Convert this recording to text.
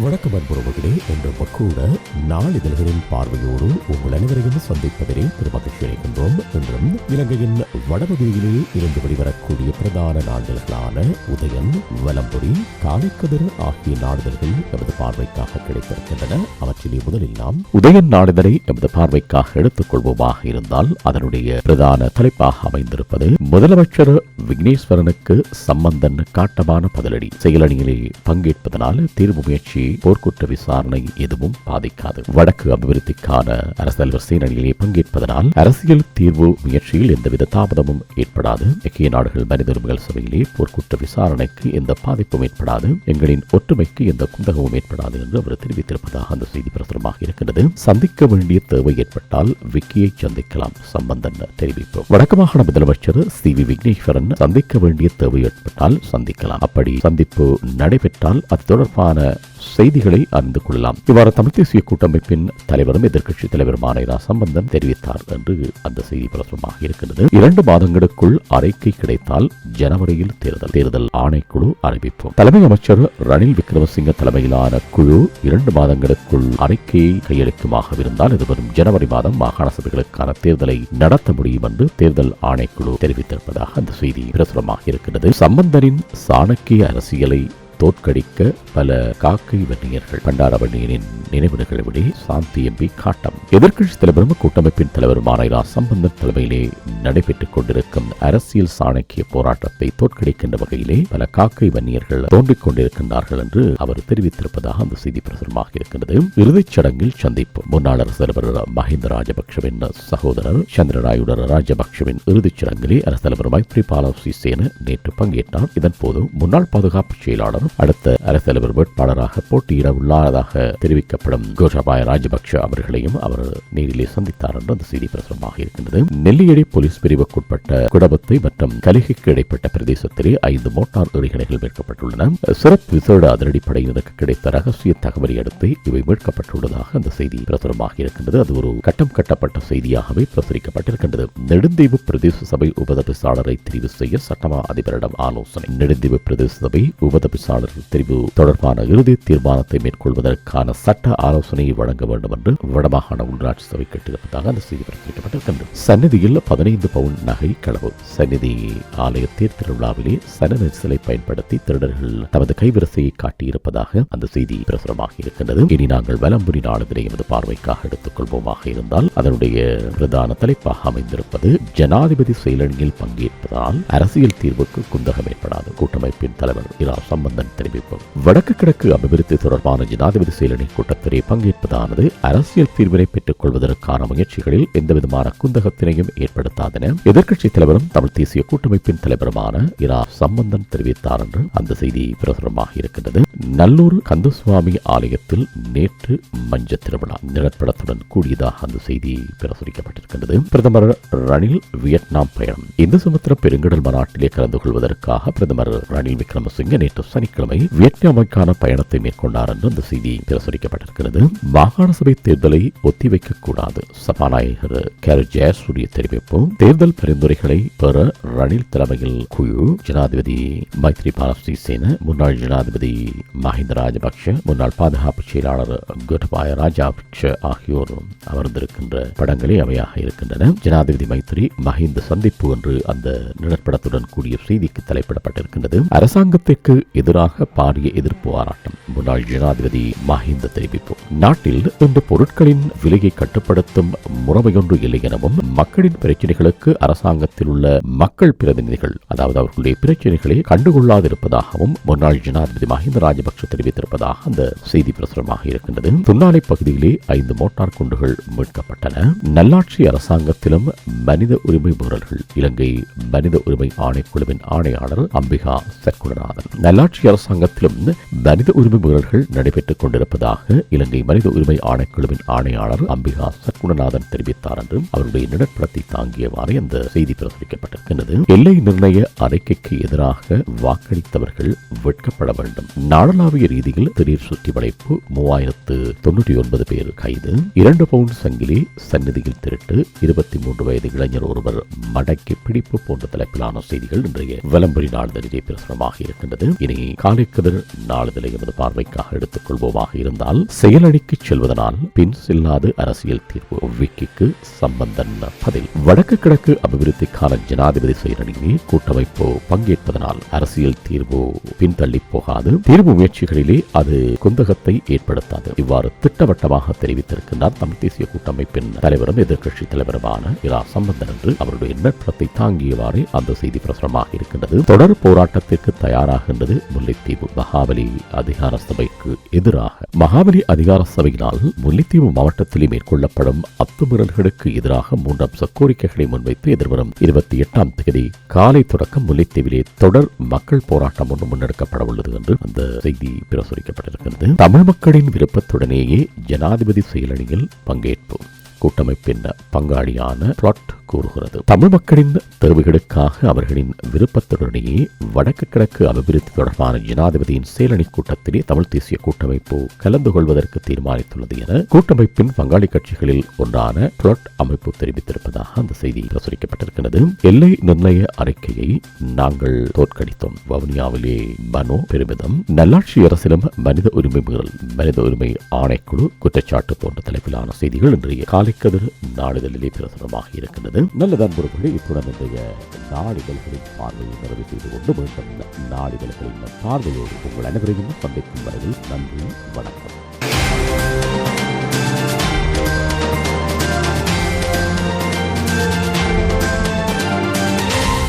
வணக்கம் அன்புறவுகளே என்ற கூட நாளிதழ்களின் பார்வையோடு உங்கள் அனைவரையும் சந்திப்பதிலே பெருமகிழ்ச்சி அடைகின்றோம் என்றும் இலங்கையின் வடபகுதியிலே இருந்து வெளிவரக்கூடிய பிரதான நாளிதழ்களான உதயன் வலம்புரி காலைக்கதிர் ஆகிய நாளிதழ்கள் எமது பார்வைக்காக கிடைத்திருக்கின்றன. அவற்றிலே முதலில் நாம் உதயன் நாளிதழை எமது பார்வைக்காக எடுத்துக் கொள்வோமாக இருந்தால் அதனுடைய பிரதான தலைப்பாக அமைந்திருப்பது முதலமைச்சர் விக்னேஸ்வரனுக்கு சம்பந்தன் காட்டமான பதிலடி. செயலணியிலே பங்கேற்பதனால் தீர்வு முயற்சி போர்க்குற்ற விசாரணை எதுவும் பாதிக்காது. வடக்கு அபிவிருத்திக்கான அரசியல் சேனலிலே பங்கேற்பதனால் அரசியல் தீர்வு முயற்சியில் எந்தவித தாமதமும் ஏற்படாது. ஐக்கிய நாடுகள் மனித உரிமைகள் சபையிலே போர்க்குற்ற விசாரணைக்கு எந்த பாதிப்பும் ஏற்படாது. எங்களின் ஒற்றுமைக்கு எந்த குந்தகமும் ஏற்படாது என்று அவர் தெரிவித்திருப்பதாக அந்த செய்தி பிரசுரமாக இருக்கின்றது. சந்திக்க வேண்டிய தேவை ஏற்பட்டால் விக்கியை சந்திக்கலாம் சம்பந்தன் தெரிவிப்பு. வடக்கு மாகாண முதலமைச்சர் சி வி விக்னேஸ்வரன் சந்திக்க வேண்டிய தேவை ஏற்பட்டால் சந்திக்கலாம். அப்படி சந்திப்பு நடைபெற்றால் அது தொடர்பான செய்திகளை அறிந்து கொள்ளலாம். இவ்வாறு தமிழ் தேசிய கூட்டமைப்பின் தலைவரும் எதிர்க்கட்சி தலைவருமான இரா. சம்பந்தன் தெரிவித்தார் என்று அந்த செய்தி பிரசுரமாக இருக்கின்றது. இரண்டு மாதங்களுக்குள் அறிக்கை கிடைத்தால் ஜனவரியில் தேர்தல் தேர்தல் ஆணைக்குழு அறிவிப்போம். தலைமை அமைச்சர் ரணில் விக்ரமசிங்க தலைமையிலான குழு இரண்டு மாதங்களுக்குள் அறிக்கையை கையளிக்குமாக இருந்தால் இதுவரும் ஜனவரி மாதம் மாகாண சபைகளுக்கான தேர்தலை நடத்த முடியும் என்று தேர்தல் ஆணைக்குழு தெரிவித்திருப்பதாக அந்த செய்தி பிரசுரமாக இருக்கிறது சம்பந்தனின் சாணக்கிய அரசியலை தோற்கடிக்க பல காக்கை வன்னியர்கள் பண்டாரவன்னியனின் நினைவிடங்களை விட சாந்தி எம்பி காட்டம். எதிர்க்கட்சி தலைவரும் கூட்டமைப்பின் தலைவருமான இரா சம்பந்தன் தலைமையிலே நடைபெற்றுக் கொண்டிருக்கும் அரசியல் சாணக்கிய போராட்டத்தை தோற்கடிக்கின்ற வகையிலே பல காக்கை வன்னியர்கள் தோன்றிக் கொண்டிருக்கின்றார்கள் என்று அவர் தெரிவித்திருப்பதாக அந்த செய்தி பிரசுரமாக இருக்கின்றது. இறுதிச் சடங்கில் சந்திப்பு முன்னாள் அரசு தலைவர் மஹிந்த ராஜபக்ஷவின் சகோதரர் சந்திரராயுடர் ராஜபக்ஷவின் இறுதிச் சடங்கிலே அரசு தலைவர் மைத்ரிபால சிசேன நேற்று பங்கேற்றார். இதன்போது முன்னாள் பாதுகாப்பு செயலாளர் அடுத்த அரசு தலைவர் வேட்பாளராக போட்டியிட உள்ளதாக தெரிவிக்கப்படும் கோஷபாய ராஜபக்ஷ அவர்களையும் அவர் நேரிலே சந்தித்தார் என்று அந்த செய்தி பிரசுரமாக இருக்கின்றது. நெல்லியடி போலீஸ் பிரிவுக்குட்பட்ட குடபத்தை மற்றும் கலிகைக்கு இடைப்பட்ட பிரதேசத்திலே ஐந்து மோட்டார் எறிகணைகள் மீட்கப்பட்டுள்ளன. சிறப்பு விசேட அதிரடிப்படையினருக்கு கிடைத்த ரகசிய தகவலை அடுத்து இவை மீட்கப்பட்டுள்ளதாக அந்த செய்தி பிரசுரமாக இருக்கின்றது. அது ஒரு கட்டம் கட்டப்பட்ட செய்தியாகவே பிரசுரிக்கப்பட்டிருக்கின்றது. நெடுந்தீவு பிரதேச சபை உபதபிசாளரை தெரிவு செய்ய சட்டமா அதிபரிடம் ஆலோசனை. நெடுந்தீவு பிரதேச சபை உபதபிசாளர் தெரிவு தொடர்பான இறுதி தீர்மானத்தை மேற்கொள்வதற்கான சட்ட ஆலோசனையை வழங்க வேண்டும் என்று வடமாகாண உள்ளாட்சி சபை கேட்டிருப்பதாக அந்த செய்தி பிரசுரிக்கப்பட்டிருக்கின்றது சந்நிதியில் பதினைந்து பவுன் நகை களவு. சந்நிதி ஆலய தேர் திருவிழாவிலே சன நெரிசலை பயன்படுத்தி திருடர்கள் தமது கைவரிசையை காட்டியிருப்பதாக அந்த செய்தி பிரசுரமாக இருக்கின்றது. இனி நாங்கள் வலம்புரி நாடுகளை எமது பார்வைக்காக எடுத்துக் கொள்வோமாக இருந்தால் அதனுடைய பிரதான தலைப்பாக அமைந்திருப்பது ஜனாதிபதி செயலணியில் பங்கேற்பதால் அரசியல் தீர்வுக்கு குந்தகம் ஏற்படாது. கூட்டமைப்பின் தலைவர் இரா சம்பந்தன் தெரிவிப்பு வடக்கு கிழக்கு அபிவிருத்தி தொடர்பான ஜனாதிபதி செயலணி கூட்டத்திலே பங்கேற்பதானது அரசியல் தீர்வினை பெற்றுக் கொள்வதற்கான முயற்சிகளில் எந்தவிதமான குந்தகத்தினையும் ஏற்படுத்தாதென எதிர்க்கட்சி தலைவரும் தமிழ் தேசிய கூட்டமைப்பின் தலைவருமான இரா. சம்பந்தன் தெரிவித்தார் என்று அந்த செய்தி பிரசுரமாக இருக்கின்றது. நல்லூர் கந்தசுவாமி ஆலயத்தில் நேற்று மஞ்ச திருவிழா நிலப்படத்துடன் கூடியதாக அந்த செய்தி பிரசுரிக்கப்பட்டிருக்கின்றது. பிரதமர் ரணில் வியட்நாம் பயணம். இந்து சமுத்திர பெருங்கடல் மாநாட்டிலே கலந்து கொள்வதற்காக பிரதமர் ரணில் விக்ரமசிங்க நேற்று சனி சனிக்கிழமை வியட்நாமுக்கான பயணத்தை மேற்கொண்டார் என்று அந்த செய்தி பிரசுரிக்கப்பட்டிருக்கிறது. மாகாண சபை தேர்தலை ஒத்திவைக்க கூடாது சபாநாயகர் கேர் ஜெயசூரிய தெரிவிப்பு. தேர்தல் பரிந்துரைகளை பெற ரணில் தலைமையில் குழு. ஜனாதிபதி மைத்ரிபால சிறிசேன முன்னாள் ஜனாதிபதி மஹிந்த ராஜபக்ஷ முன்னாள் பாதுகாப்பு செயலாளர் கோட்டபாய ராஜபக்ஷ ஆகியோர் அமர்ந்திருக்கின்ற படங்களே அவையாக இருக்கின்றன. ஜனாதிபதி மைத்ரி மஹிந்த சந்திப்பு என்று அந்த நிழற்படத்துடன் கூடிய செய்திக்கு தலைப்பிடப்பட்டிருக்கின்றது. அரசாங்கத்திற்கு எதிராக பாரிய எதிர்ப்பு ஆராட்டம். முன்னாள் ஜனாதிபதி மஹிந்த தெரிவிப்பு. நாட்டில் இந்த பொருட்களின் விலையை கட்டுப்படுத்தும் முறைமையொன்று இல்லை எனவும் மக்களின் பிரச்சனைகளுக்கு அரசாங்கத்தில் உள்ள மக்கள் பிரதிநிதிகள் அதாவது அவர்களுடைய பிரச்சனைகளை கண்டுகொள்ளாதிருப்பதாகவும் முன்னாள் ஜனாதிபதி மஹிந்த ராஜபக்ஷ தெரிவித்திருப்பதாக அந்த செய்தி பிரசுரமாக இருக்கின்றது. துண்ணாலை பகுதியிலே ஐந்து மோட்டார் குண்டுகள் மீட்கப்பட்டன. நல்லாட்சி அரசாங்கத்திலும் மனித உரிமை மீறல்கள். இலங்கை மனித உரிமை ஆணைக்குழுவின் ஆணையாளர் அம்பிகா சர்க்குணநாதன் நல்லாட்சி அரசாங்கத்திலும் மனித உரிமை மீறல்கள் நடைபெற்றுக் கொண்டிருப்பதாக இலங்கை மனித உரிமை ஆணைக்குழுவின் ஆணையாளர் அம்பிகா சர்க்குணநாதன் தெரிவித்தார் என்றும் அவருடைய நிலப்படத்தை தாங்கியவாறு அந்த செய்தி பிரசுரிக்கப்பட்டிருக்கிறது எல்லை நிர்ணய அறிக்கைக்கு எதிராக வாக்களித்தவர்கள் வெட்கப்பட வேண்டும். நாடளாவிய ரீதியில் திடீர் சுற்றி வளைப்பு மூவாயிரத்து தொன்னூற்றி ஒன்பது பேர் கைது. இரண்டு பவுண்ட் சங்கிலி சந்நிதியில் திருட்டு. இருபத்தி மூன்று வயது இளைஞர் ஒருவர் மடக்கி பிடிப்பு போன்ற தலைப்பிலான செய்திகள் இன்றைய விளம்பரி நாளிதழிலே பிரசுரமாக இருக்கின்றது. இனி காலைக்கதிர் நாளிதழை எமது பார்வைக்காக எடுத்துக்கொள்வோமாக இருந்தால் செயலணிக்கு செல்வதனால் பின் செல்லாது அரசியல் தீர்வு விக்கிக்கு சம்பந்தன் பதில். வடக்கு கிழக்கு அபிவிருத்திக்கான ஜனாதிபதி செயலணியில் கூட்டமைப்பு பங்கேற்பதனால் அரசியல் தீர்வு பின்தள்ளி போகாது. தீர்வு முயற்சிகளிலே அது குந்தகத்தை ஏற்படுத்தாது. இவ்வாறு திட்டவட்டமாக தெரிவித்திருக்கின்றார் தமிழ் தேசிய கூட்டமைப்பின் தலைவரும் எதிர்க்கட்சி தலைவருமான இரா. சம்பந்தன் என்று அவருடைய நட்பத்தை தாங்கியவாறே அந்த செய்தி பிரசுரமாக இருக்கின்றது. தொடர் போராட்டத்திற்கு தயாராகின்றது முல்லைத்தீவு மகாபலி அதிகார சபைக்கு எதிராக மகாபலி அதிகார சபையினால் முல்லைத்தீவு மாவட்டத்தில் மேற்கொள்ளப்படும் அத்துமீறல்களுக்கு எதிராக மூன்று அம்ச கோரிக்கைகளை முன்வைத்து எதிர்வரும் இருபத்தி எட்டாம் தேதி காலை தொடக்கம் முல்லைத்தீவிலே தொடர் மக்கள் போராட்டம் ஒன்று முன்னெடுக்கப்பட உள்ளது என்று அந்த செய்தி பிரசுரிக்கப்பட்டிருக்கிறது. தமிழ் மக்களின் விருப்பத்துடனேயே ஜனாதிபதி செயலணியில் பங்கேற்பு. கூட்டமைப்பின் பங்காளியான பிளாட் கூறுகிறது. தமிழ் மக்களின் தேவைகளுக்காக அவர்களின் விருப்பத்துடனேயே வடக்கு கிழக்கு அபிவிருத்தி தொடர்பான ஜனாதிபதியின் சேலணி கூட்டத்திலே தமிழ் தேசிய கூட்டமைப்பு கலந்து கொள்வதற்கு தீர்மானித்துள்ளது என கூட்டமைப்பின் பங்காளி கட்சிகளில் ஒன்றான புளட் அமைப்பு தெரிவித்திருப்பதாக அந்த செய்தி பிரசுரிக்கப்பட்டிருக்கிறது. எல்லை நிர்ணய அறிக்கையை நாங்கள் தோற்கடித்தோம். வவுனியாவிலே மனோ பெருமிதம் நல்லாட்சி அரசிலும் மனித உரிமை மீறல் மனித உரிமை ஆணைக்குழு குற்றச்சாட்டு போன்ற தலைப்பிலான செய்திகள் இன்றைய காலைக்கதிர் நாளிதழிலே பிரசுரமாக இருக்கின்றது. நல்ல அன்புறவுகளே இத்துடன் இன்றைய நாளிதழ்களின் பார்வையை நிறைவு செய்து கொண்டு மீண்டும் நாளிதழ்களின் பார்வையோடு உங்கள் அனைவரையும் சந்திக்கும் வரையில் நன்றி வணக்கம்.